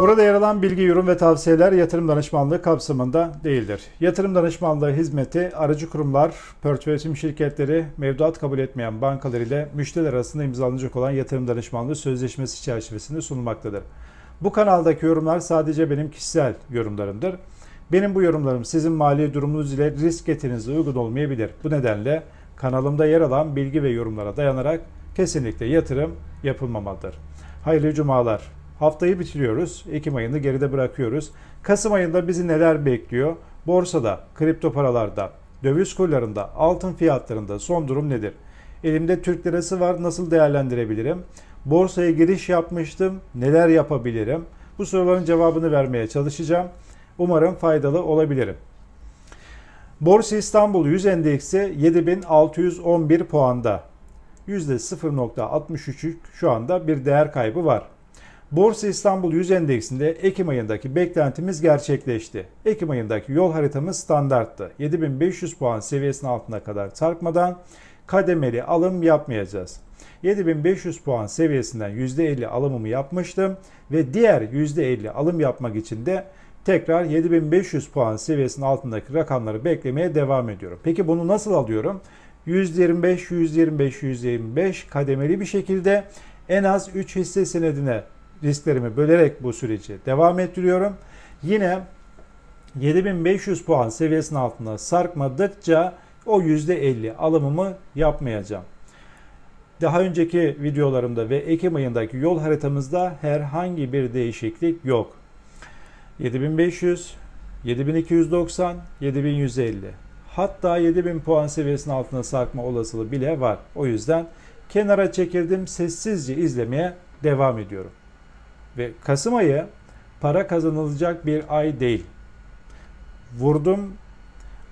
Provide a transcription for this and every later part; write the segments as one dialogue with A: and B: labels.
A: Burada yer alan bilgi, yorum ve tavsiyeler yatırım danışmanlığı kapsamında değildir. Yatırım danışmanlığı hizmeti aracı kurumlar, portföy yönetim şirketleri, mevduat kabul etmeyen bankalar ile müşteriler arasında imzalanacak olan yatırım danışmanlığı sözleşmesi çerçevesinde sunulmaktadır. Bu kanaldaki yorumlar sadece benim kişisel yorumlarımdır. Benim bu yorumlarım sizin mali durumunuz ile risk getirinize uygun olmayabilir. Bu nedenle kanalımda yer alan bilgi ve yorumlara dayanarak kesinlikle yatırım yapılmamalıdır. Hayırlı cumalar. Haftayı bitiriyoruz. Ekim ayını geride bırakıyoruz. Kasım ayında bizi neler bekliyor? Borsada, kripto paralarda, döviz kurlarında, altın fiyatlarında son durum nedir? Elimde Türk lirası var. Nasıl değerlendirebilirim? Borsaya giriş yapmıştım. Neler yapabilirim? Bu soruların cevabını vermeye çalışacağım. Umarım faydalı olabilirim. Borsa İstanbul 100 endeksi 7611 puanda. %0.63'lük şu anda bir değer kaybı var. Borsa İstanbul 100 endeksinde Ekim ayındaki beklentimiz gerçekleşti. Ekim ayındaki yol haritamız standarttı. 7500 puan seviyesinin altına kadar sarkmadan kademeli alım yapmayacağız. 7500 puan seviyesinden %50 alımımı yapmıştım ve diğer %50 alım yapmak için de tekrar 7500 puan seviyesinin altındaki rakamları beklemeye devam ediyorum. Peki bunu nasıl alıyorum? 125, 125, 125 kademeli bir şekilde en az 3 hisse senedine risklerimi bölerek bu süreci devam ettiriyorum. Yine 7500 puan seviyesinin altına sarkmadıkça o %50 alımımı yapmayacağım. Daha önceki videolarımda ve Ekim ayındaki yol haritamızda herhangi bir değişiklik yok. 7500, 7290, 7150. Hatta 7000 puan seviyesinin altına sarkma olasılığı bile var. O yüzden kenara çekildim sessizce izlemeye devam ediyorum. Ve Kasım ayı para kazanılacak bir ay değil. Vurdum,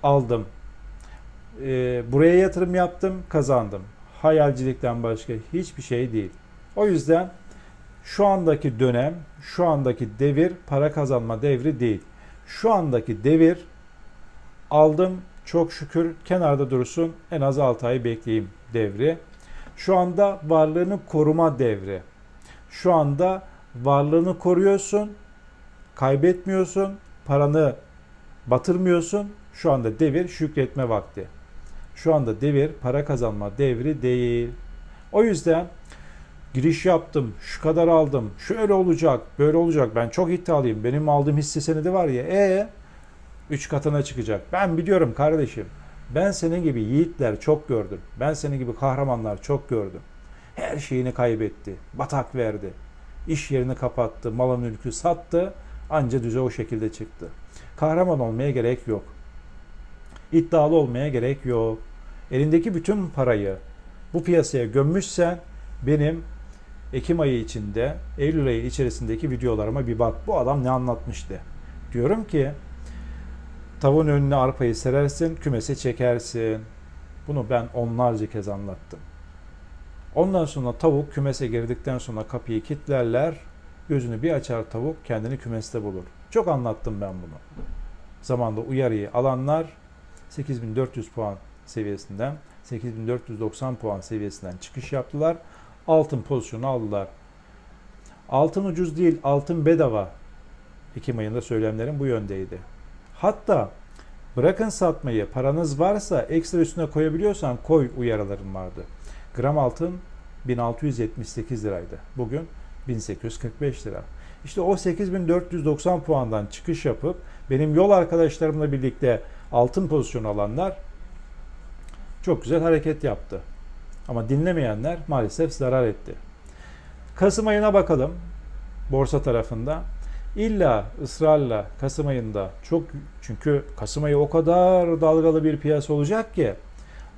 A: aldım. Ee, buraya yatırım yaptım, kazandım. Hayalcilikten başka hiçbir şey değil. O yüzden şu andaki dönem, şu andaki devir para kazanma devri değil. Şu andaki devir aldım çok şükür kenarda dursun en az 6 ay bekleyeyim devri. Şu anda varlığını koruma devri. Şu anda varlığını koruyorsun, kaybetmiyorsun, paranı batırmıyorsun. Şu anda devir şükretme vakti. Şu anda devir para kazanma devri değil. O yüzden giriş yaptım, şu kadar aldım, şöyle olacak, böyle olacak. Ben çok iddialıyım. Benim aldığım hisse senedi var ya. E 3 katına çıkacak. Ben biliyorum kardeşim. Ben senin gibi yiğitler çok gördüm. Ben senin gibi kahramanlar çok gördüm. Her şeyini kaybetti. Batak verdi. İş yerini kapattı. Malı mülkü sattı. Anca düze o şekilde çıktı. Kahraman olmaya gerek yok. İddialı olmaya gerek yok. Elindeki bütün parayı bu piyasaya gömmüşsen benim Ekim ayı içinde, Eylül ayı içerisindeki videolarıma bir bak. Bu adam ne anlatmıştı? Diyorum ki tavuğun önüne arpayı serersin, kümese çekersin. Bunu ben onlarca kez anlattım. Ondan sonra tavuk kümese girdikten sonra kapıyı kilitlerler. Gözünü bir açar tavuk kendini kümeste bulur. Çok anlattım ben bunu. Zamanda uyarıyı alanlar 8400 puan seviyesinden 8490 puan seviyesinden çıkış yaptılar. Altın pozisyonu aldılar. Altın ucuz değil, altın bedava. Ekim ayında söylemlerim bu yöndeydi. Hatta bırakın satmayı, paranız varsa ekstra üstüne koyabiliyorsan koy uyarılarım vardı. Gram altın 1678 liraydı. Bugün 1845 lira. İşte o 8490 puandan çıkış yapıp benim yol arkadaşlarımla birlikte altın pozisyonu alanlar çok güzel hareket yaptı. Ama dinlemeyenler maalesef zarar etti. Kasım ayına bakalım borsa tarafında. İlla ısrarla Kasım ayında çok çünkü Kasım ayı o kadar dalgalı bir piyasa olacak ki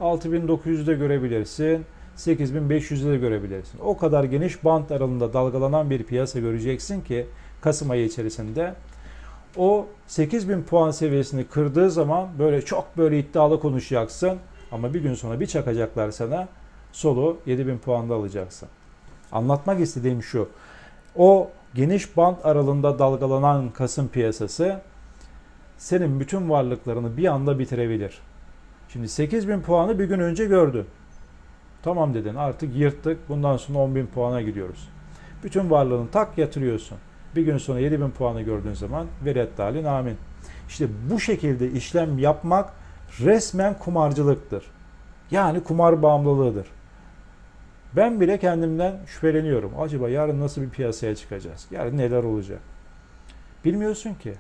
A: 6900'de görebilirsin. 8500'de de görebilirsin. O kadar geniş bant aralığında dalgalanan bir piyasa göreceksin ki Kasım ayı içerisinde o 8000 puan seviyesini kırdığı zaman böyle çok böyle iddialı konuşacaksın ama bir gün sonra bir çakacaklar sana solu 7000 puanda alacaksın. Anlatmak istediğim şu. O geniş band aralığında dalgalanan Kasım piyasası senin bütün varlıklarını bir anda bitirebilir. Şimdi 8000 puanı bir gün önce gördü. Tamam dedin artık yırttık bundan sonra 10.000 puana gidiyoruz. Bütün varlığını tak yatırıyorsun. Bir gün sonra 7000 puanı gördüğün zaman veleddalin amin. İşte bu şekilde işlem yapmak resmen kumarcılıktır. Yani kumar bağımlılığıdır. Ben bile kendimden şüpheleniyorum. Acaba yarın nasıl bir piyasaya çıkacağız? Yarın neler olacak? Bilmiyorsun ki.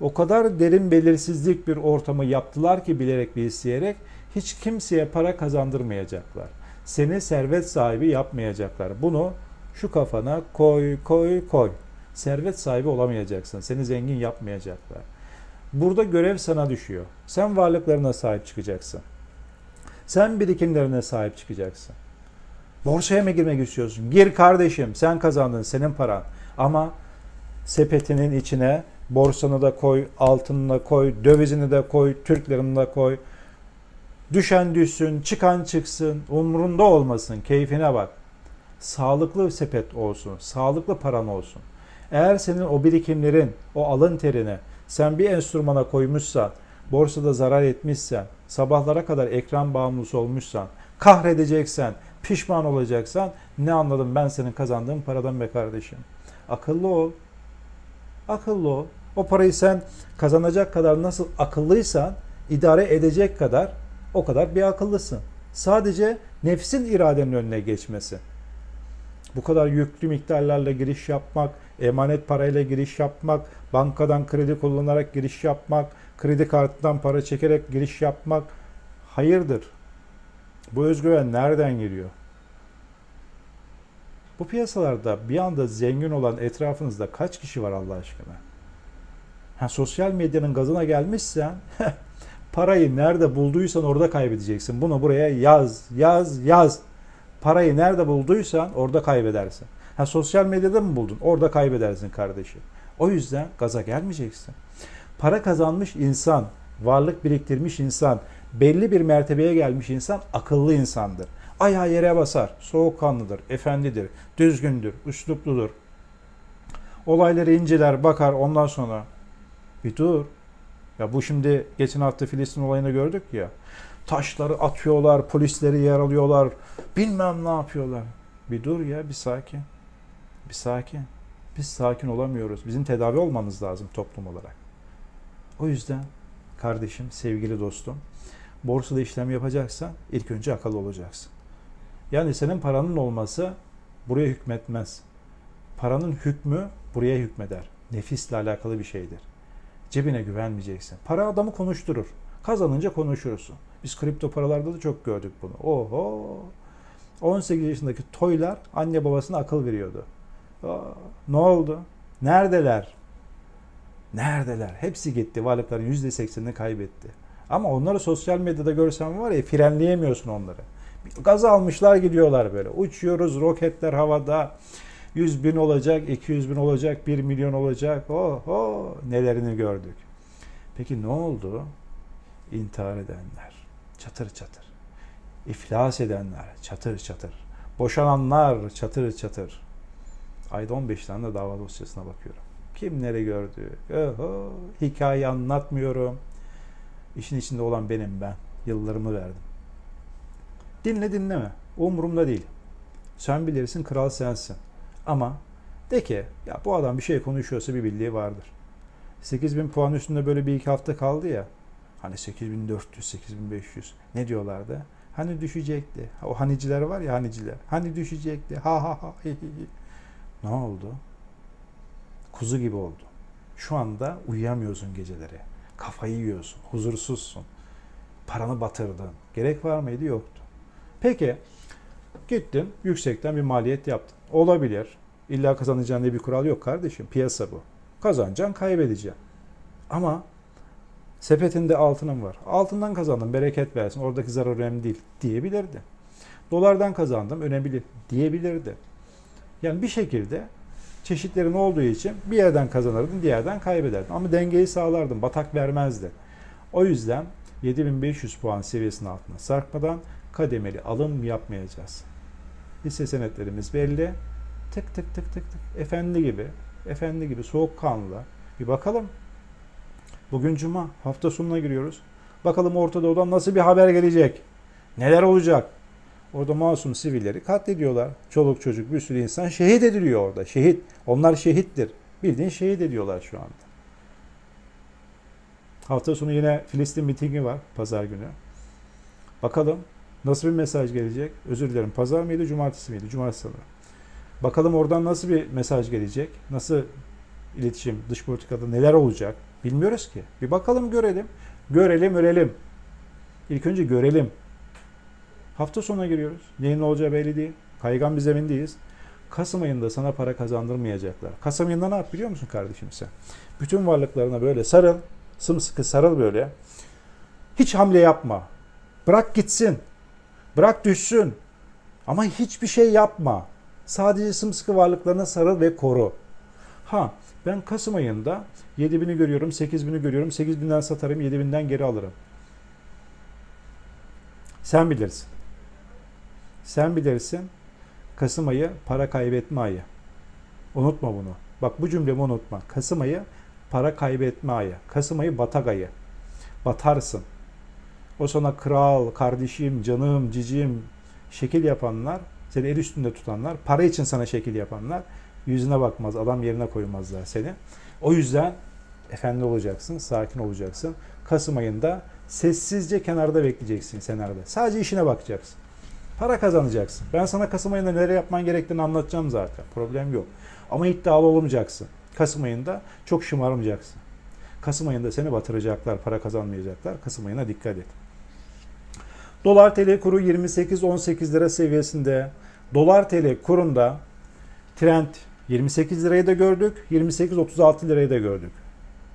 A: O kadar derin belirsizlik bir ortamı yaptılar ki bilerek ve isteyerek hiç kimseye para kazandırmayacaklar. Seni servet sahibi yapmayacaklar. Bunu şu kafana koy koy koy. Servet sahibi olamayacaksın. Seni zengin yapmayacaklar. Burada görev sana düşüyor. Sen varlıklarına sahip çıkacaksın. Sen birikimlerine sahip çıkacaksın. Borsaya mı girmek istiyorsun? Gir kardeşim. Sen kazandın. Senin paran. Ama sepetinin içine borsanı da koy, altınını da koy, dövizini de koy, Türk liranı da koy. Düşen düşsün, çıkan çıksın, umrunda olmasın, keyfine bak. Sağlıklı sepet olsun, sağlıklı paran olsun. Eğer senin o birikimlerin, o alın terini sen bir enstrümana koymuşsan, borsada zarar etmişsen, sabahlara kadar ekran bağımlısı olmuşsan, kahredeceksen, pişman olacaksan ne anladım ben senin kazandığın paradan be kardeşim. Akıllı ol. Akıllı ol. O parayı sen kazanacak kadar nasıl akıllıysan idare edecek kadar o kadar bir akıllısın. Sadece nefsin iradenin önüne geçmesi. Bu kadar yüklü miktarlarla giriş yapmak, emanet parayla giriş yapmak, bankadan kredi kullanarak giriş yapmak, kredi kartından para çekerek giriş yapmak hayırdır. Bu özgüven nereden geliyor? Bu piyasalarda bir anda zengin olan etrafınızda kaç kişi var Allah aşkına? Ha, sosyal medyanın gazına gelmişsen parayı nerede bulduysan orada kaybedeceksin. Bunu buraya yaz, yaz, yaz. Parayı nerede bulduysan orada kaybedersin. Ha, sosyal medyada mı buldun? Orada kaybedersin kardeşim. O yüzden gaza gelmeyeceksin. Para kazanmış insan, varlık biriktirmiş insan, belli bir mertebeye gelmiş insan akıllı insandır. Ayağı yere basar, soğukkanlıdır, efendidir, düzgündür, üslupludur. Olayları inceler, bakar ondan sonra bir dur. Ya bu şimdi geçen hafta Filistin olayını gördük ya. Taşları atıyorlar, polisleri yaralıyorlar, bilmem ne yapıyorlar. Bir dur ya, bir sakin. Bir sakin. Biz sakin olamıyoruz. Bizim tedavi olmamız lazım toplum olarak. O yüzden kardeşim, sevgili dostum, borsada işlem yapacaksan ilk önce akıllı olacaksın. Yani senin paranın olması buraya hükmetmez. Paranın hükmü buraya hükmeder. Nefisle alakalı bir şeydir. Cebine güvenmeyeceksin. Para adamı konuşturur. Kazanınca konuşursun. Biz kripto paralarda da çok gördük bunu. Oho! 18 yaşındaki toylar anne babasına akıl veriyordu. Aa, ne oldu? Neredeler? Neredeler? Hepsi gitti. Varlıkların %80'ini kaybetti. Ama onları sosyal medyada görsen var ya frenleyemiyorsun onları. Gaz almışlar gidiyorlar böyle. Uçuyoruz roketler havada. 100 bin olacak, 200 bin olacak, 1 milyon olacak. Oho nelerini gördük. Peki ne oldu? İntihar edenler. Çatır çatır. İflas edenler. Çatır çatır. Boşananlar. Çatır çatır. Ayda 15 tane de dava dosyasına bakıyorum. Kimleri gördü? Oho, hikaye anlatmıyorum. İşin içinde olan benim ben. Yıllarımı verdim. Dinle dinleme. Umurumda değil. Sen bilirsin kral sensin. Ama de ki ya bu adam bir şey konuşuyorsa bir bildiği vardır. 8000 puan üstünde böyle bir iki hafta kaldı ya. Hani 8400, 8500 ne diyorlardı? Hani düşecekti. O haniciler var ya haniciler. Hani düşecekti. Ha ha ha. Ne oldu? Kuzu gibi oldu. Şu anda uyuyamıyorsun geceleri. Kafayı yiyorsun. Huzursuzsun. Paranı batırdın. Gerek var mıydı? Yoktu. Peki gittin yüksekten bir maliyet yaptın. Olabilir. İlla kazanacağın diye bir kural yok kardeşim. Piyasa bu. Kazanacaksın, kaybedeceksin. Ama sepetinde altının var. Altından kazandım, bereket versin. Oradaki zarar önemli değil diyebilirdi. Dolardan kazandım, önemli diyebilirdi. Yani bir şekilde çeşitlerin olduğu için bir yerden kazanırdın, diğer yerden kaybederdin. Ama dengeyi sağlardın, batak vermezdi. O yüzden 7500 puan seviyesinin altına sarkmadan kademeli alım yapmayacağız. Hisse senetlerimiz belli. Tık tık tık tık tık. Efendi gibi, efendi gibi soğukkanlı. Bir bakalım. Bugün cuma, hafta sonuna giriyoruz. Bakalım Orta Doğu'dan nasıl bir haber gelecek? Neler olacak? Orada masum sivilleri katlediyorlar. Çoluk çocuk bir sürü insan şehit ediliyor orada. Şehit. Onlar şehittir. Bildiğin şehit ediyorlar şu anda. Hafta sonu yine Filistin mitingi var pazar günü. Bakalım nasıl bir mesaj gelecek? Özür dilerim. Pazar mıydı, cumartesi miydi? Cumartesi sanırım. Bakalım oradan nasıl bir mesaj gelecek? Nasıl iletişim, dış politikada neler olacak? Bilmiyoruz ki. Bir bakalım görelim. Görelim, örelim. İlk önce görelim. Hafta sonuna giriyoruz. Neyin ne olacağı belli değil. Kaygan bir zemindeyiz. Kasım ayında sana para kazandırmayacaklar. Kasım ayında ne yap biliyor musun kardeşim sen? Bütün varlıklarına böyle sarıl. Sımsıkı sarıl böyle. Hiç hamle yapma. Bırak gitsin. Bırak düşsün. Ama hiçbir şey yapma. Sadece sımsıkı varlıklarına sarıl ve koru. Ha ben Kasım ayında 7000'i görüyorum, 8000'i görüyorum. 8000'den satarım, 7000'den geri alırım. Sen bilirsin. Sen bilirsin. Kasım ayı para kaybetme ayı. Unutma bunu. Bak bu cümlemi unutma. Kasım ayı para kaybetme ayı. Kasım ayı batak ayı. Batarsın. O sana kral, kardeşim, canım, cicim şekil yapanlar, seni el üstünde tutanlar, para için sana şekil yapanlar yüzüne bakmaz, adam yerine koymazlar seni. O yüzden efendi olacaksın, sakin olacaksın. Kasım ayında sessizce kenarda bekleyeceksin senaryoda. Sadece işine bakacaksın. Para kazanacaksın. Ben sana Kasım ayında neler yapman gerektiğini anlatacağım zaten. Problem yok. Ama iddialı olmayacaksın. Kasım ayında çok şımarmayacaksın. Kasım ayında seni batıracaklar, para kazanmayacaklar. Kasım ayına dikkat et. Dolar TL kuru 28-18 lira seviyesinde. Dolar TL kurunda trend 28 lirayı da gördük, 28-36 lirayı da gördük.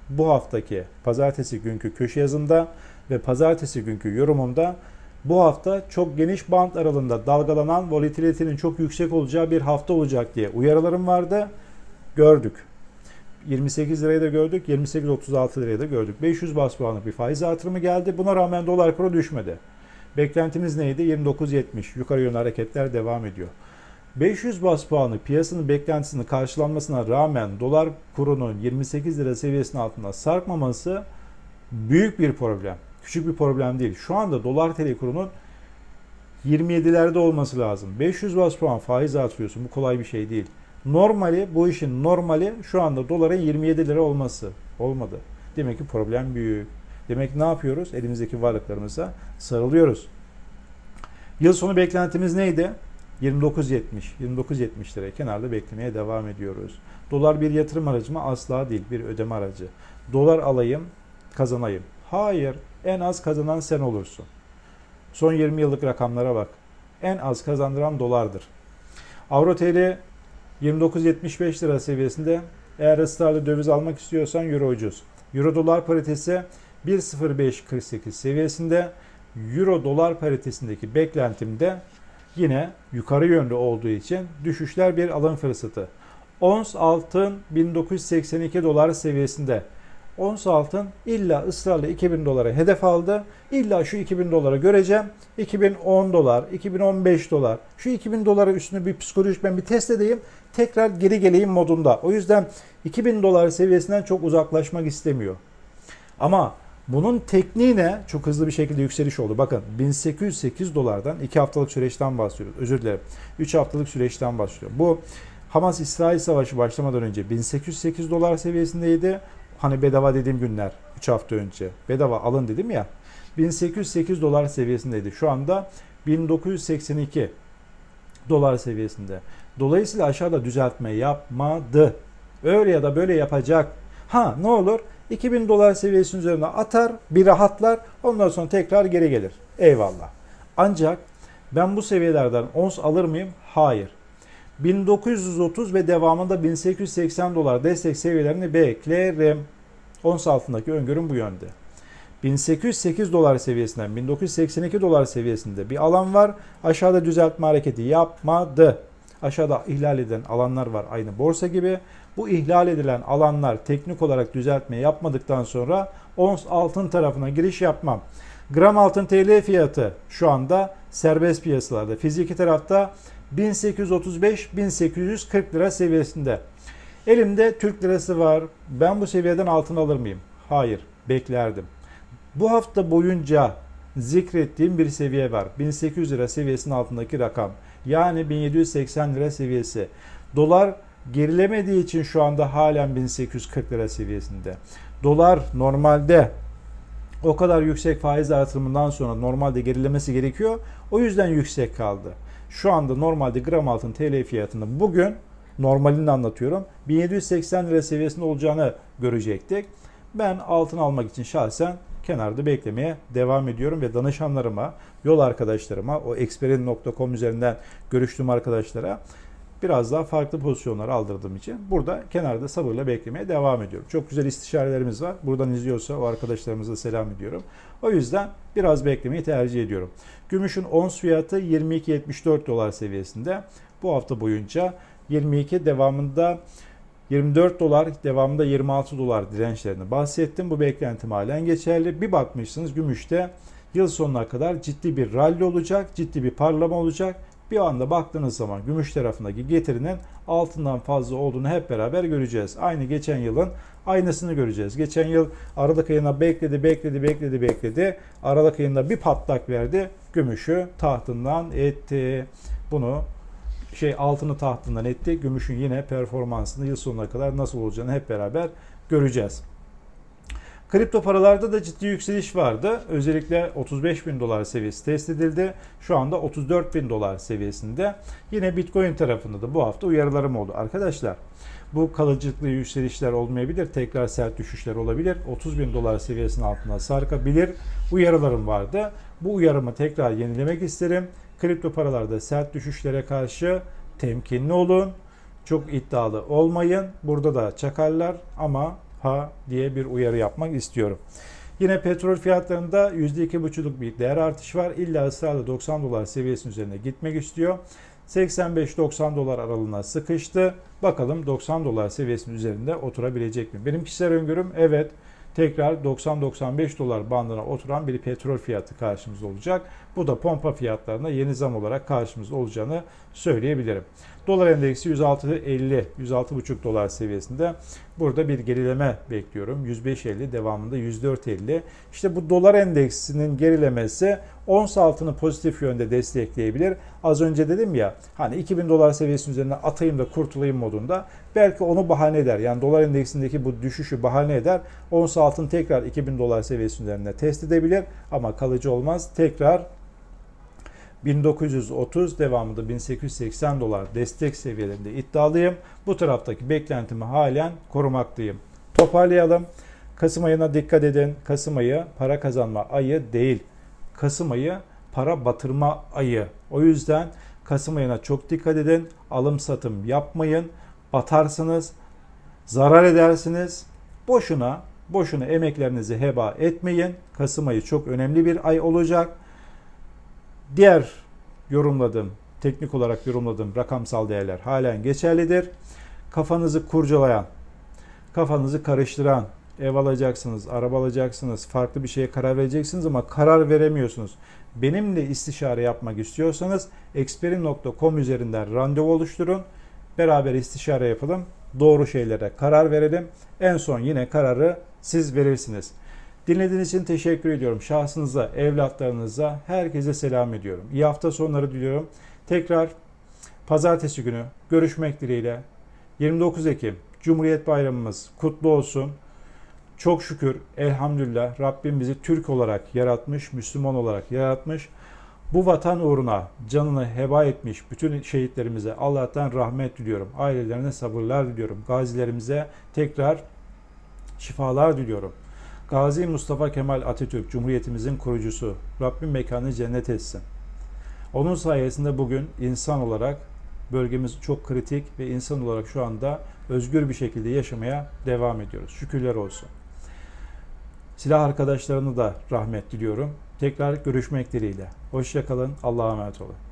A: Bu haftaki pazartesi günkü köşe yazımda ve pazartesi günkü yorumumda bu hafta çok geniş bant aralığında dalgalanan volatilitenin çok yüksek olacağı bir hafta olacak diye uyarılarım vardı. Gördük. 28 lirayı da gördük, 28-36 lirayı da gördük. 500 bas puanlık bir faiz artırımı geldi. Buna rağmen dolar kuru düşmedi. Beklentimiz neydi? 29.70. Yukarı yönlü hareketler devam ediyor. 500 bas puanlık piyasanın beklentisinin karşılanmasına rağmen dolar kurunun 28 lira seviyesinin altında sarkmaması büyük bir problem. Küçük bir problem değil. Şu anda dolar TL kurunun 27'lerde olması lazım. 500 bas puan faiz artırıyorsun. Bu kolay bir şey değil. Normali, bu işin normali şu anda doların 27 lira olması. Olmadı. Demek ki problem büyük. Demek ne yapıyoruz? Elimizdeki varlıklarımıza sarılıyoruz. Yıl sonu beklentimiz neydi? 29.70. 29.70 liraya kenarda beklemeye devam ediyoruz. Dolar bir yatırım aracı mı? Asla değil. Bir ödeme aracı. Dolar alayım, kazanayım. Hayır. En az kazanan sen olursun. Son 20 yıllık rakamlara bak. En az kazandıran dolardır. Avro TL 29.75 lira seviyesinde. Eğer ısrarlı döviz almak istiyorsan euro ucuz. Euro dolar paritesi 1.0548 seviyesinde. Euro dolar paritesindeki beklentimde yine yukarı yönlü olduğu için düşüşler bir alım fırsatı. Ons altın 1982 dolar seviyesinde. Ons altın illa ısrarla 2000 dolara hedef aldı. İlla şu 2000 dolara göreceğim. 2010 dolar, 2015 dolar. Şu 2000 dolara üstünü bir psikolojik ben bir test edeyim. Tekrar geri geleyim modunda. O yüzden 2000 dolar seviyesinden çok uzaklaşmak istemiyor. Ama bunun tekniği ne? Çok hızlı bir şekilde yükseliş oldu. Bakın 1808 dolardan 2 haftalık süreçten bahsediyoruz. Özür dilerim. 3 haftalık süreçten bahsediyorum. Bu Hamas-İsrail savaşı başlamadan önce 1808 dolar seviyesindeydi. Hani bedava dediğim günler 3 hafta önce. Bedava alın dedim ya. 1808 dolar seviyesindeydi. Şu anda 1982 dolar seviyesinde. Dolayısıyla aşağıda düzeltme yapmadı. Öyle ya da böyle yapacak. Ha ne olur? 2000 dolar seviyesinin üzerine atar, bir rahatlar, ondan sonra tekrar geri gelir. Eyvallah. Ancak ben bu seviyelerden ons alır mıyım? Hayır. 1930 ve devamında 1880 dolar destek seviyelerini beklerim. Ons altındaki öngörüm bu yönde. 1808 dolar seviyesinden 1982 dolar seviyesinde bir alan var. Aşağıda düzeltme hareketi yapmadı. Aşağıda ihlal eden alanlar var aynı borsa gibi. Bu ihlal edilen alanlar teknik olarak düzeltme yapmadıktan sonra ons altın tarafına giriş yapmam. Gram altın TL fiyatı şu anda serbest piyasalarda. Fiziki tarafta 1835-1840 lira seviyesinde. Elimde Türk lirası var. Ben bu seviyeden altın alır mıyım? Hayır, beklerdim. Bu hafta boyunca zikrettiğim bir seviye var. 1800 lira seviyesinin altındaki rakam. Yani 1780 lira seviyesi. Dolar Gerilemediği için şu anda halen 1840 lira seviyesinde. Dolar normalde o kadar yüksek faiz artırımından sonra normalde gerilemesi gerekiyor. O yüzden yüksek kaldı. Şu anda normalde gram altın TL fiyatını bugün normalini anlatıyorum. 1780 lira seviyesinde olacağını görecektik. Ben altın almak için şahsen kenarda beklemeye devam ediyorum ve danışanlarıma, yol arkadaşlarıma, o experin.com üzerinden görüştüğüm arkadaşlara biraz daha farklı pozisyonlar aldırdığım için burada kenarda sabırla beklemeye devam ediyorum. Çok güzel istişarelerimiz var. Buradan izliyorsa o arkadaşlarımıza selam ediyorum. O yüzden biraz beklemeyi tercih ediyorum. Gümüşün ons fiyatı 22.74 dolar seviyesinde. Bu hafta boyunca 22 devamında 24 dolar devamında 26 dolar dirençlerini bahsettim. Bu beklentim halen geçerli. Bir bakmışsınız gümüşte yıl sonuna kadar ciddi bir rally olacak, ciddi bir parlama olacak. Bir anda baktığınız zaman gümüş tarafındaki getirinin altından fazla olduğunu hep beraber göreceğiz. Aynı geçen yılın aynısını göreceğiz. Geçen yıl Aralık ayına bekledi, bekledi, bekledi, bekledi. Aralık ayında bir patlak verdi. Gümüşü tahtından etti. Bunu şey altını tahtından etti. Gümüşün yine performansını yıl sonuna kadar nasıl olacağını hep beraber göreceğiz. Kripto paralarda da ciddi yükseliş vardı. Özellikle 35 bin dolar seviyesi test edildi. Şu anda 34 bin dolar seviyesinde. Yine Bitcoin tarafında da bu hafta uyarılarım oldu. Arkadaşlar bu kalıcılıklı yükselişler olmayabilir. Tekrar sert düşüşler olabilir. 30 bin dolar seviyesinin altına sarkabilir. Uyarılarım vardı. Bu uyarımı tekrar yenilemek isterim. Kripto paralarda sert düşüşlere karşı temkinli olun. Çok iddialı olmayın. Burada da çakarlar ama ha diye bir uyarı yapmak istiyorum. Yine petrol fiyatlarında %2,5'luk bir değer artışı var. İlla ısrarla 90 dolar seviyesinin üzerine gitmek istiyor. 85-90 dolar aralığına sıkıştı. Bakalım 90 dolar seviyesinin üzerinde oturabilecek mi? Benim kişisel öngörüm evet tekrar 90-95 dolar bandına oturan bir petrol fiyatı karşımızda olacak. Bu da pompa fiyatlarına yeni zam olarak karşımızda olacağını söyleyebilirim. Dolar endeksi 106.50, 106.5 dolar seviyesinde. Burada bir gerileme bekliyorum. 105.50 devamında 104.50. İşte bu dolar endeksinin gerilemesi ons altını pozitif yönde destekleyebilir. Az önce dedim ya hani 2000 dolar seviyesinin üzerine atayım da kurtulayım modunda. Belki onu bahane eder. Yani dolar endeksindeki bu düşüşü bahane eder. Ons altın tekrar 2000 dolar seviyesinin üzerine test edebilir ama kalıcı olmaz. Tekrar 1930 devamında 1880 dolar destek seviyelerinde iddialıyım. Bu taraftaki beklentimi halen korumaktayım. Toparlayalım. Kasım ayına dikkat edin. Kasım ayı para kazanma ayı değil. Kasım ayı para batırma ayı. O yüzden Kasım ayına çok dikkat edin. Alım satım yapmayın. Batarsınız. Zarar edersiniz. Boşuna boşuna emeklerinizi heba etmeyin. Kasım ayı çok önemli bir ay olacak. Diğer yorumladığım, teknik olarak yorumladığım rakamsal değerler halen geçerlidir. Kafanızı kurcalayan, kafanızı karıştıran, ev alacaksınız, araba alacaksınız, farklı bir şeye karar vereceksiniz ama karar veremiyorsunuz. Benimle istişare yapmak istiyorsanız experin.com üzerinden randevu oluşturun. Beraber istişare yapalım. Doğru şeylere karar verelim. En son yine kararı siz verirsiniz. Dinlediğiniz için teşekkür ediyorum. Şahsınıza, evlatlarınıza, herkese selam ediyorum. İyi hafta sonları diliyorum. Tekrar pazartesi günü görüşmek dileğiyle. 29 Ekim Cumhuriyet Bayramımız kutlu olsun. Çok şükür elhamdülillah Rabbim bizi Türk olarak yaratmış, Müslüman olarak yaratmış. Bu vatan uğruna canını heba etmiş bütün şehitlerimize Allah'tan rahmet diliyorum. Ailelerine sabırlar diliyorum. Gazilerimize tekrar şifalar diliyorum. Gazi Mustafa Kemal Atatürk Cumhuriyetimizin kurucusu. Rabbim mekanı cennet etsin. Onun sayesinde bugün insan olarak bölgemiz çok kritik ve insan olarak şu anda özgür bir şekilde yaşamaya devam ediyoruz. Şükürler olsun. Silah arkadaşlarını da rahmet diliyorum. Tekrar görüşmek dileğiyle. Hoşçakalın. Allah'a emanet olun.